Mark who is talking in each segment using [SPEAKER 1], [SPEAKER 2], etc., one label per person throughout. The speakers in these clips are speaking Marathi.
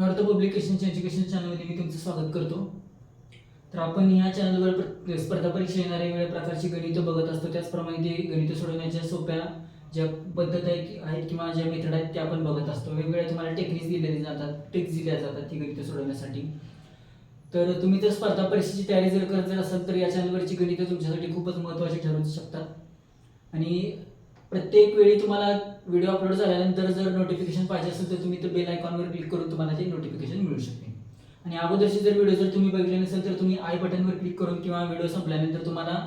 [SPEAKER 1] अर्थ पब्लिकेशनच्या एज्युकेशन चॅनलमध्ये मी तुमचं स्वागत करतो. तर आपण या चॅनलवर प्र- स्पर्धा परीक्षा येणाऱ्या वेगळ्या प्रकारची गणितं बघत असतो. त्याचप्रमाणे ते गणितं सोडवण्याच्या सोप्या ज्या पद्धत आहेत आहेत किंवा ज्या मेथड आहेत त्या आपण बघत असतो. वेगवेगळ्या तुम्हाला टेक्निक्स दिलेली जातात ट्रिक्स दिल्या जातात ती गणितं सोडवण्यासाठी. तर तुम्ही जर स्पर्धा परीक्षेची तयारी जर करत जर असाल तर या चॅनलवरची गणितं तुमच्यासाठी खूपच महत्त्वाची ठरू शकतात. आणि प्रत्येक वेळी तुम्हाला व्हिडिओ अपलोड झाल्यानंतर जर नोटिफिकेशन पाहिजे असेल तर तुम्ही तर बेल आयकॉनवर क्लिक करून तुम्हाला ते नोटिफिकेशन मिळू शकते. आणि अगोदरचे जर व्हिडिओ जर तुम्ही बघितले नसेल तर तुम्ही आय बटनवर क्लिक करून किंवा व्हिडिओ संपल्यानंतर तुम्हाला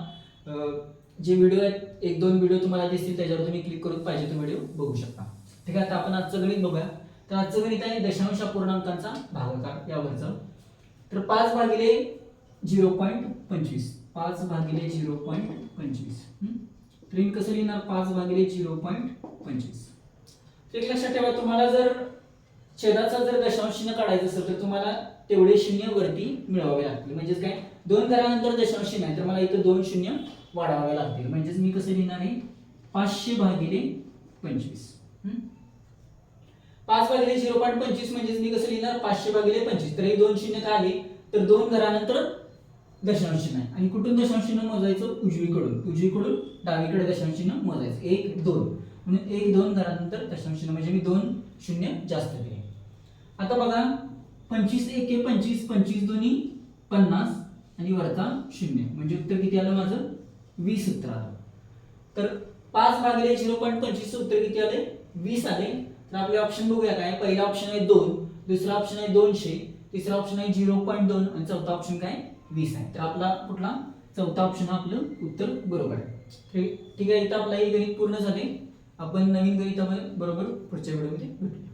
[SPEAKER 1] जे व्हिडिओ आहेत एक दोन व्हिडिओ तुम्हाला दिसतील त्याच्यावर तुम्ही क्लिक करून पाहिजे तो व्हिडिओ बघू शकता. ठीक आहे आता आपण आजचं गणित बघूया. तर आजचं गणित आहे दशांश पूर्णांकांचा भागाकार यावरचं. तर पाच भागिले झिरो पॉईंट पंचवीस. पाच भागिले झिरो पॉईंट पंचवीस. तर मी कसं लिहिणार? पाच भागिले झिरो पॉईंट पंचवीस. तर एक लक्षात ठेवा तुम्हाला जर छेदाचा जर दशांश चिन्ह काढायचं असेल तर तुम्हाला तेवढे शून्य वरती मिळवावे लागतील. म्हणजेच काय? दोन घरानंतर दशांश चिन्ह आहे तर मला इथं दोन शून्य वाढवावे लागतील. म्हणजेच मी कसं लिहिणार आहे? पाचशे भागिले पंचवीस. पाच भागिले झिरो पॉईंट पंचवीस म्हणजेच मी कसं लिहिणार? पाचशे भागिले पंचवीस. तर हे दोन शून्य काय आले? तर दोन घरानंतर दशांश चिन्ह आहे आणि कुठून दशांश चिन्ह मोजायचं? उजवीकडून. उजवीकडून डावीकडे दशांश चिन्ह मोजायचं. एक दोन. म्हणून एक दोन झाल्यानंतर दशांश चिन्ह म्हणजे मी दोन शून्य जास्त दिले आता बघा पंचवीस एक पंचवीस पंचवीस दोन्ही पन्नास आणि वरचा शून्य. म्हणजे उत्तर किती आलं माझं? वीस उत्तर आलं. तर पाच भागिले झिरो पॉईंट पंचवीस उत्तर किती आले? वीस आले. तर आपले ऑप्शन बघूया काय. पहिला ऑप्शन आहे दोन. दुसरा ऑप्शन आहे दोनशे. तिसरा ऑप्शन आहे झिरो पॉईंट दोन आणि चौथा ऑप्शन काय? वीस आहे. तर आपला कुठला? चौथा ऑप्शन आपलं उत्तर बरोबर आहे. ठीक ठीक आहे इथं आपला हे गणित पूर्ण झाले. आपण नवीन गणितामध्ये बरोबर पुढच्या व्हिडिओमध्ये भेटूया.